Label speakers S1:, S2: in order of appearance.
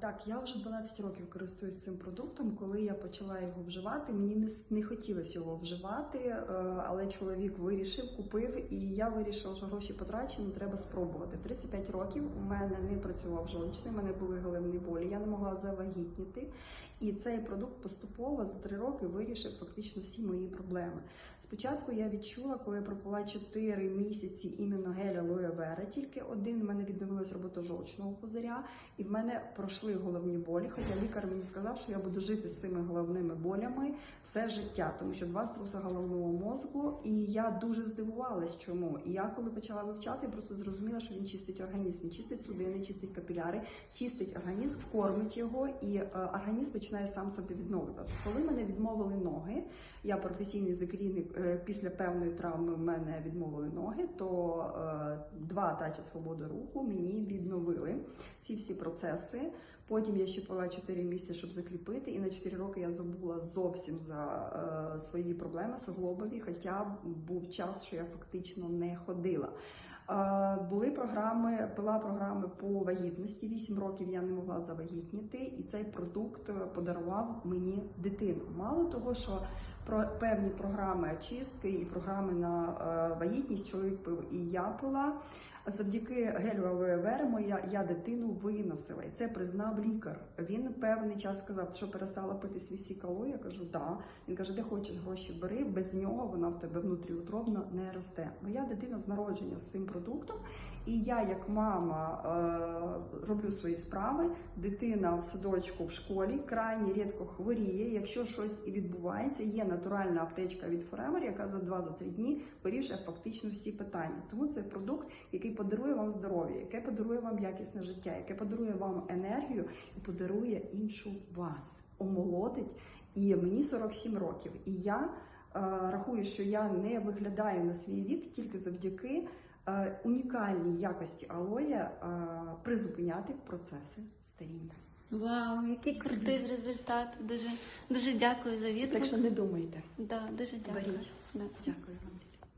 S1: Так, я вже 12 років користуюсь цим продуктом. Коли я почала його вживати, мені не, не хотілося його вживати, е, але чоловік вирішив, купив, і я вирішила, що гроші потрачені, треба спробувати. В 35 років у мене не працював жовчний, у мене були головні болі, я не могла завагітніти. І цей продукт поступово за 3 роки вирішив фактично всі мої проблеми. Спочатку я відчула, коли я пропила 4 місяці іменно гель алоє вера, тільки один в мене відновилась робота жовчного пузиря, і в мене пройшли головні болі. Хоча лікар мені сказав, що я буду жити з цими головними болями все життя, тому що два струса головного мозку. І я дуже здивувалась, чому. І я коли почала вивчати, просто зрозуміла, що він чистить організм, чистить судини, чистить капіляри, чистить організм, кормить його, і е, організм починає сам себе відновлювати. Коли мене відмовили ноги, я професійний закрійник е, після певної травми в мене відмовили ноги, то е, два тачі свободи руху мені відновили ці всі процеси. Потім я ще пила 4 місяці, щоб закріпити, і на 4 роки я забула зовсім за е, свої проблеми суглобові, хоча був час, що я фактично не ходила. Е, були програми, була програми по вагітності. 8 років я не могла завагітніти, і цей продукт подарував мені дитину. Мало того, що про певні програми очистки і програми на е, вагітність чоловік пив і я пила. Завдяки гелю алоє вера моя я дитину виносила, і це признав лікар. Він певний час сказав, що перестала пити свій сікало. Я кажу, да. Він каже, де хочеш гроші бери, без нього вона в тебе внутріутробно не росте. Моя дитина з народження з цим продуктом, і я, як мама, е, роблю свої справи. Дитина в садочку в школі крайні рідко хворіє. Якщо щось і відбувається, є натуральна аптечка від Forever, яка за 2-3 дні вирішує фактично всі питання. Тому це продукт, який подарує вам здоров'я, яке подарує вам якісне життя, яке подарує вам енергію і подарує іншу вас, омолодить. І мені 47 років, і я е, рахую, що я не виглядаю на свій вік тільки завдяки е, унікальній якості алоє е, призупиняти процеси старіння.
S2: Вау, який крутий результат. Дуже дуже дякую за відгук.
S1: Так що не думайте.
S2: Да, дуже дякую.
S1: Беріть.
S2: Да.
S1: Дякую.